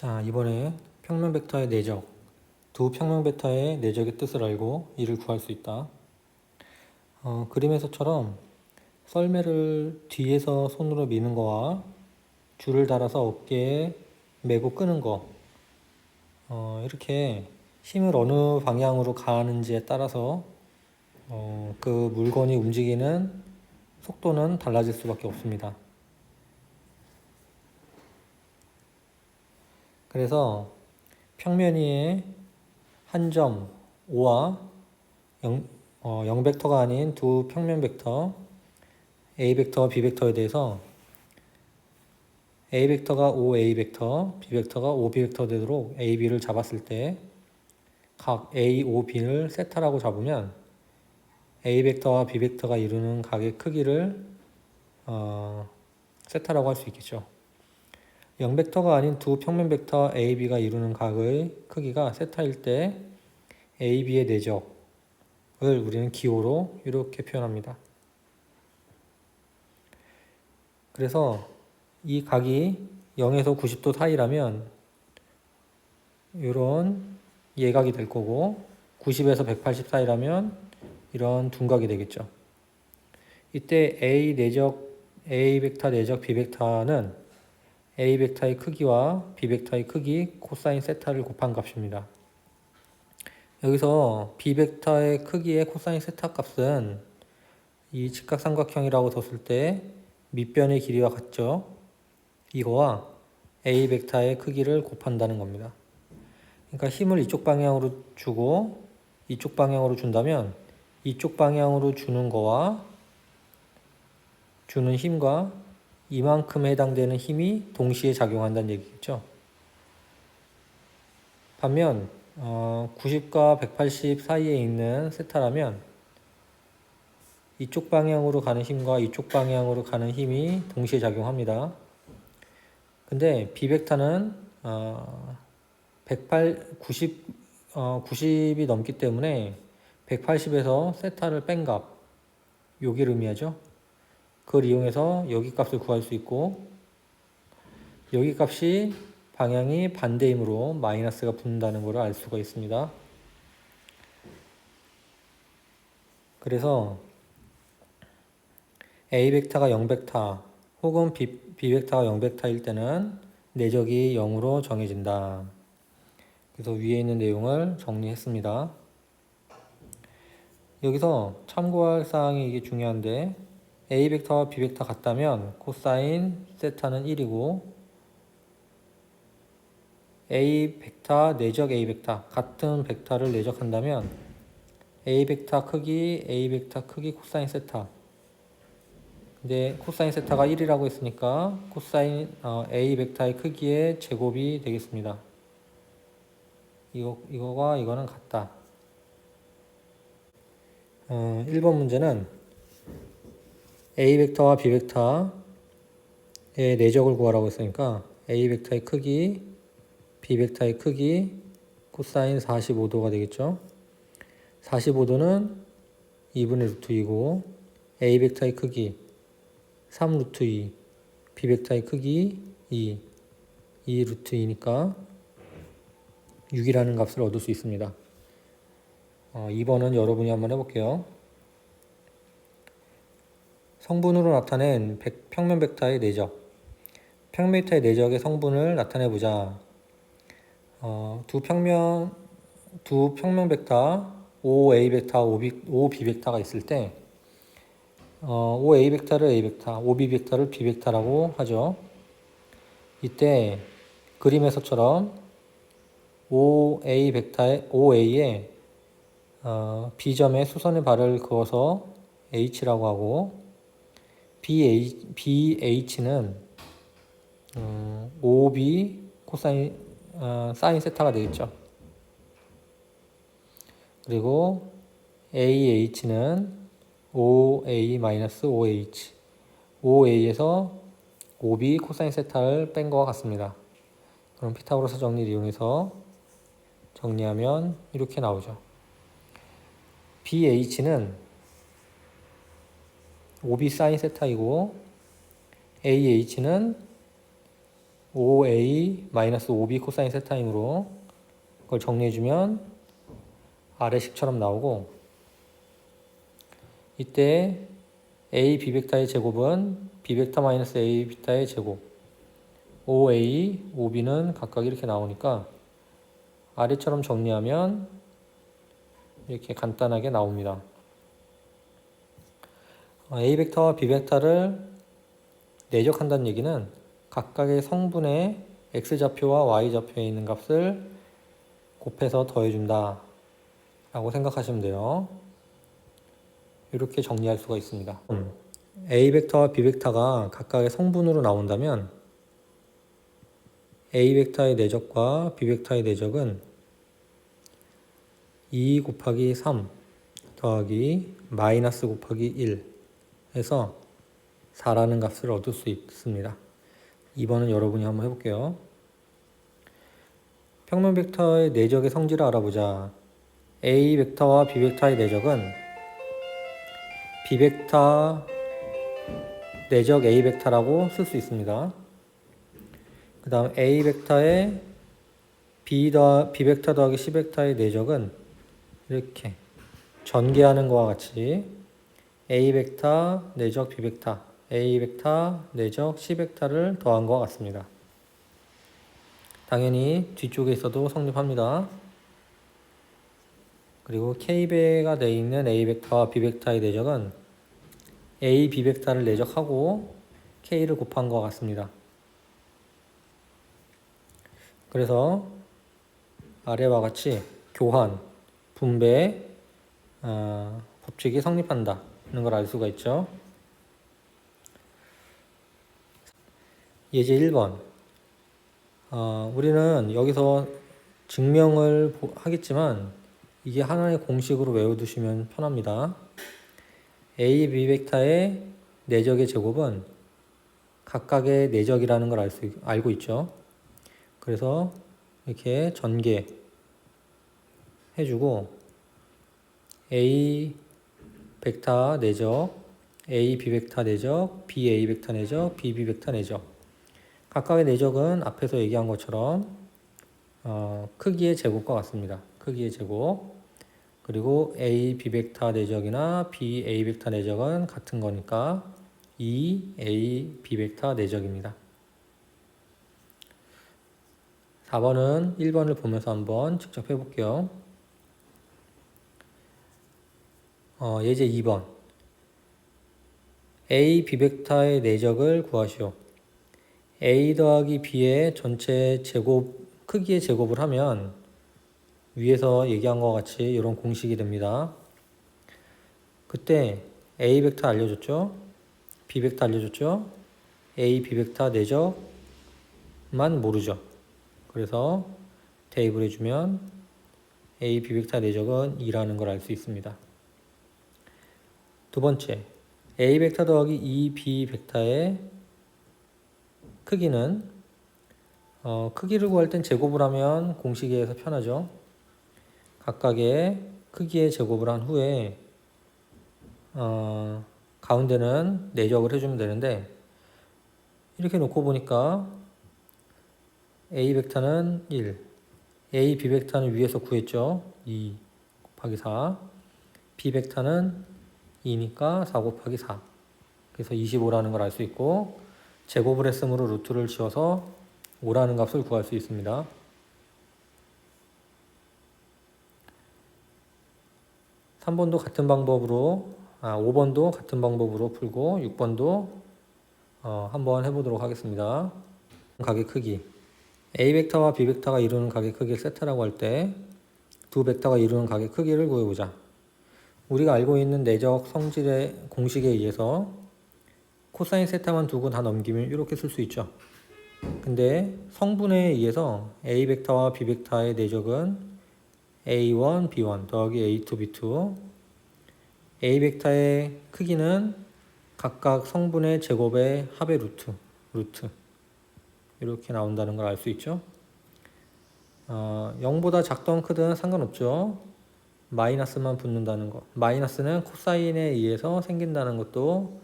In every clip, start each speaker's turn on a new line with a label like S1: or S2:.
S1: 자, 이번에 평면 벡터의 내적, 두 평면 벡터의 내적의 뜻을 알고 이를 구할 수 있다. 어, 그림에서처럼 썰매를 뒤에서 손으로 미는 거와 줄을 달아서 어깨에 메고 끄는 거, 어, 이렇게 힘을 어느 방향으로 가하는지에 따라서 어, 그 물건이 움직이는 속도는 달라질 수밖에 없습니다. 그래서 평면 위에 한점 O와 0, 어, 0 벡터가 아닌 두 평면 벡터 A 벡터와 B 벡터에 대해서 A 벡터가 OA 벡터, B 벡터가 OB 벡터 되도록 A, B를 잡았을 때 각 A, O, B를 세타라고 잡으면 A 벡터와 B 벡터가 이루는 각의 크기를 어, 세타라고 할 수 있겠죠. 0벡터가 아닌 두 평면 벡터 A, B가 이루는 각의 크기가 세타일 때 A, B의 내적을 우리는 기호로 이렇게 표현합니다. 그래서 이 각이 0에서 90도 사이라면 이런 예각이 될 거고 90에서 180 사이라면 이런 둔각이 되겠죠. 이때 A 내적 A 벡터 내적 B 벡터는 A 벡터의 크기와 B 벡터의 크기 코사인 세타를 곱한 값입니다. 여기서 B 벡터의 크기의 코사인 세타 값은 이 직각삼각형이라고 뒀을 때 밑변의 길이와 같죠. 이거와 A 벡터의 크기를 곱한다는 겁니다. 그러니까 힘을 이쪽 방향으로 주고 이쪽 방향으로 준다면 이쪽 방향으로 주는 거와 주는 힘과 이만큼 해당되는 힘이 동시에 작용한다는 얘기겠죠. 반면 어, 90과 180 사이에 있는 세타라면 이쪽 방향으로 가는 힘과 이쪽 방향으로 가는 힘이 동시에 작용합니다. 근데 비벡터는 어, 108, 90, 어, 90이 넘기 때문에 180에서 세타를 뺀 값, 여기를 의미하죠. 그걸 이용해서 여기 값을 구할 수 있고 여기 값이 방향이 반대이므로 마이너스가 붙는다는 것을 알 수가 있습니다. 그래서 A 벡터가 0벡터 혹은 B, B 벡터가 0벡터일 때는 내적이 0으로 정해진다. 그래서 위에 있는 내용을 정리했습니다. 여기서 참고할 사항이 이게 중요한데 A 벡터와 B 벡터 같다면 코사인 세타는 1이고 A 벡터 내적 A 벡터 같은 벡터를 내적한다면 A 벡터 크기 A 벡터 크기 코사인 세타 근데 코사인 세타가 1이라고 했으니까 코사인 어, A 벡터의 크기의 제곱이 되겠습니다. 이거 이거가 이거는 같다. 어, 1번 문제는 A 벡터와 B 벡터의 내적을 구하라고 했으니까 A 벡터의 크기, B 벡터의 크기 코사인 45도가 되겠죠. 45도는 2분의 루트 2고 A 벡터의 크기 3 루트 2, B 벡터의 크기 2, 2 루트 2니까 6이라는 값을 얻을 수 있습니다. 어, 2번은 여러분이 한번 해볼게요. 성분으로 나타낸 백, 평면 벡터의 내적. 평면 벡터의 내적의 성분을 나타내 보자. 어, 두 평면 두 평면 벡터 OA 벡터, OB, 벡터가 있을 때 어, OA 벡터를 A 벡터, OB 벡터를 B 벡터라고 하죠. 이때 그림에서처럼 OA 벡터의 OA에 어, B점에 수선의 발을 그어서 H라고 하고 BH, BH는 음, OB 코사인 어, 사인 세타가 되겠죠. 그리고 AH는 OA-OH OA에서 OB 코사인 세타를 뺀 것과 같습니다. 그럼 피타고라스 정리를 이용해서 정리하면 이렇게 나오죠. BH는 OB 사인 세타이고 AH는 5a 마이너스 5b 코사인 세타임으로 그걸 정리해주면 아래식처럼 나오고 이때 a b 벡터의 제곱은 b 벡터 마이너스 a 벡터의 제곱 5a 5b는 각각 이렇게 나오니까 아래처럼 정리하면 이렇게 간단하게 나옵니다. 어, a 벡터와 b 벡터를 내적한다는 얘기는 각각의 성분의 x좌표와 y좌표에 있는 값을 곱해서 더해준다 라고 생각하시면 돼요. 이렇게 정리할 수가 있습니다. 음, a 벡터와 b 벡터가 각각의 성분으로 나온다면 a 벡터의 내적과 b 벡터의 내적은 2 곱하기 3 더하기 마이너스 곱하기 1 해서 4라는 값을 얻을 수 있습니다. 2번은 여러분이 한번 해볼게요. 평면 벡터의 내적의 성질을 알아보자. A 벡터와 B 벡터의 내적은 B 벡터 내적 A 벡터라고 쓸 수 있습니다. 그 다음 A 벡터의 B, 더, B 벡터 더하기 C 벡터의 내적은 이렇게 전개하는 것과 같이 A 벡터 내적 B 벡터 A 벡터 내적 C 벡터를 더한 것 같습니다. 당연히 뒤쪽에 있어도 성립합니다. 그리고 K배가 되어 있는 A 벡터와 B 벡터의 내적은 A, B 벡터를 내적하고 K를 곱한 것 같습니다. 그래서 아래와 같이 교환, 분배 어, 법칙이 성립한다 는 걸 알 수가 있죠. 예제 1번. 어, 우리는 여기서 증명을 하겠지만 이게 하나의 공식으로 외워두시면 편합니다. A, B 벡터의 내적의 제곱은 각각의 내적이라는 걸 알 수, 알고 있죠. 그래서 이렇게 전개 해주고 A 벡터 내적, A, B 벡터 내적, B, A 벡터 내적, B, B 벡터 내적 각각의 내적은 앞에서 얘기한 것처럼 어, 크기의 제곱과 같습니다. 크기의 제곱. 그리고 A, B 벡터 내적이나 B, A 벡터 내적은 같은 거니까 2, A, B 벡터 내적입니다. 4번은 1번을 보면서 한번 직접 해볼게요. 어, 예제 2번. A, B 벡터의 내적을 구하시오. A 더하기 B의 전체 제곱, 크기의 제곱을 하면 위에서 얘기한 것 같이 이런 공식이 됩니다. 그때 A 벡터 알려줬죠? B 벡터 알려줬죠? A, B 벡터 내적만 모르죠. 그래서 대입을 해주면 A, B 벡터 내적은 2라는 걸 알 수 있습니다. 두 번째, A 벡터 더하기 2, B 벡터의 크기는 어, 크기를 구할 땐 제곱을 하면 공식에서 편하죠. 각각의 크기의 제곱을 한 후에 어, 가운데는 내적을 해주면 되는데 이렇게 놓고 보니까 A 벡터는 1, A, B 벡터는 위에서 구했죠. 2 곱하기 4, B 벡터는 2니까 4 곱하기 4. 그래서 25라는 걸 알 수 있고 제곱을 했으므로 루트를 지어서 5라는 값을 구할 수 있습니다. 3번도 같은 방법으로, 아, 5번도 같은 방법으로 풀고 6번도 어, 한번 해보도록 하겠습니다. 가게 크기. A 벡터와 B 벡터가 이루는 가게 크기를 세트라고 할 때 두 벡터가 이루는 가게 크기를 구해보자. 우리가 알고 있는 내적 성질의 공식에 의해서 코사인 세타만 두고 다 넘기면 이렇게 쓸 수 있죠. 근데 성분에 의해서 A 벡터와 B 벡터의 내적은 A1, B1 더하기 A2, B2 A 벡터의 크기는 각각 성분의 제곱의 합의 루트, 루트 이렇게 나온다는 걸 알 수 있죠. 어, 0보다 작던 크든 상관없죠. 마이너스만 붙는다는 것. 마이너스는 코사인에 의해서 생긴다는 것도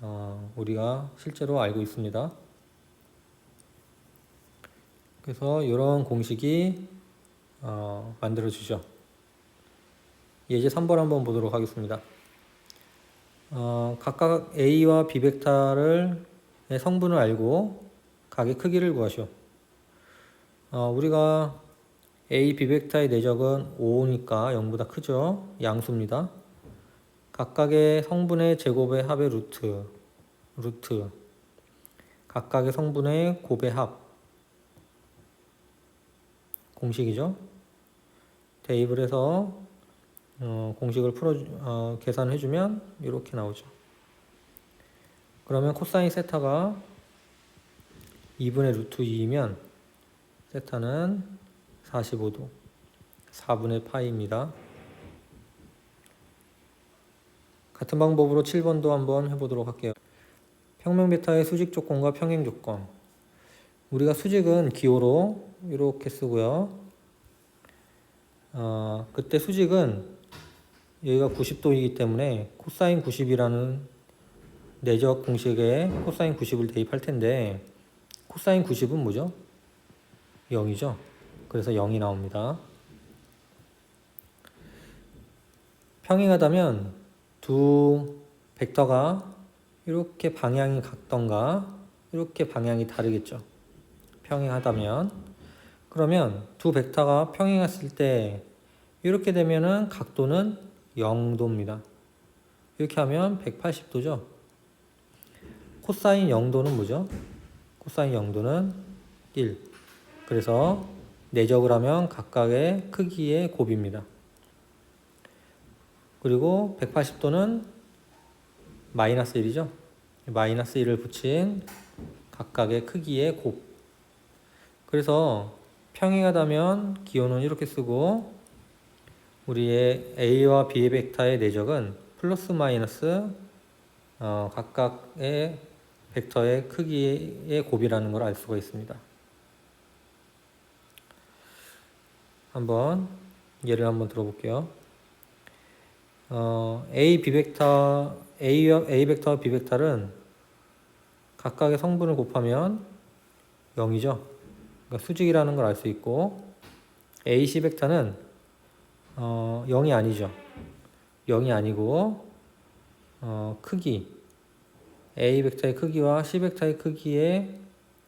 S1: 어, 우리가 실제로 알고 있습니다. 그래서 이런 공식이 어, 만들어 주죠. 예제 3번 한번 보도록 하겠습니다. 어, 각각 A와 B 벡터를 의 성분을 알고 각의 크기를 구하시오. 어, 우리가 A, B 벡터의 내적은 5니까 0보다 크죠. 양수입니다. 각각의 성분의 제곱의 합의 루트, 루트, 각각의 성분의 곱의 합, 공식이죠. 대입을 해서 어, 공식을 풀어 어, 계산해 주면 이렇게 나오죠. 그러면 코사인 세타가 2분의 루트 2이면 세타는 45도 4분의 파이입니다. 같은 방법으로 7번도 한번 해보도록 할게요. 평면 베타의 수직 조건과 평행 조건. 우리가 수직은 기호로 이렇게 쓰고요. 어, 그때 수직은 여기가 90도이기 때문에 코사인 90이라는 내적 공식에 코사인 90을 대입할 텐데 코사인 90은 뭐죠? 0이죠. 그래서 0이 나옵니다. 평행하다면 두 벡터가 이렇게 방향이 같던가 이렇게 방향이 다르겠죠. 평행하다면 그러면 두 벡터가 평행했을 때 이렇게 되면은 각도는 0도입니다. 이렇게 하면 180도죠. 코사인 0도는 뭐죠? 코사인 0도는 1. 그래서 내적을 하면 각각의 크기의 곱입니다. 그리고 180도는 마이너스 1이죠. 마이너스 1을 붙인 각각의 크기의 곱. 그래서 평행하다면 기호는 이렇게 쓰고 우리의 A와 B의 벡터의 내적은 플러스 마이너스 어, 각각의 벡터의 크기의 곱이라는 걸 알 수가 있습니다. 한번 예를 한번 들어볼게요. 어, A, B 벡터, A와 A 벡터와 B 벡터는 각각의 성분을 곱하면 0이죠. 그러니까 수직이라는 걸 알 수 있고 A, C 벡터는 어, 0이 아니죠. 0이 아니고 어, 크기 A 벡터의 크기와 C 벡터의 크기의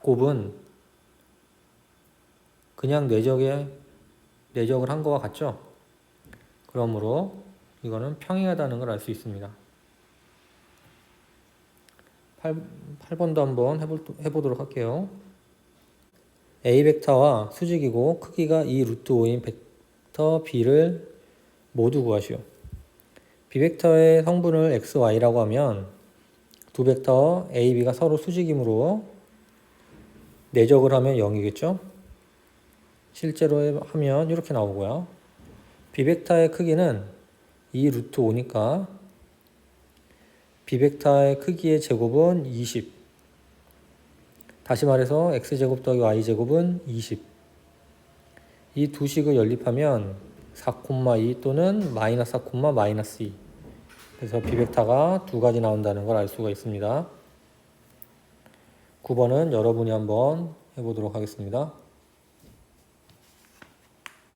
S1: 곱은 그냥 내적의 내적을 한 거와 같죠. 그러므로 이거는 평행하다는 걸 알 수 있습니다. 8, 8번도 한번 해볼, 해보도록 할게요. A 벡터와 수직이고 크기가 2 루트 5인 벡터 B를 모두 구하시오. B 벡터의 성분을 x, y라고 하면 두 벡터 A, B가 서로 수직이므로 내적을 하면 0이겠죠? 실제로 하면 이렇게 나오고요. B 벡터의 크기는 2 루트 5니까 B 벡터의 크기의 제곱은 20. 다시 말해서 x제곱 더하기 y제곱은 20. 이 두 식을 연립하면 4,2 또는 마이너스 4, 마이너스 2. 그래서 비벡터가 두 가지 나온다는 걸 알 수가 있습니다. 9번은 여러분이 한번 해보도록 하겠습니다.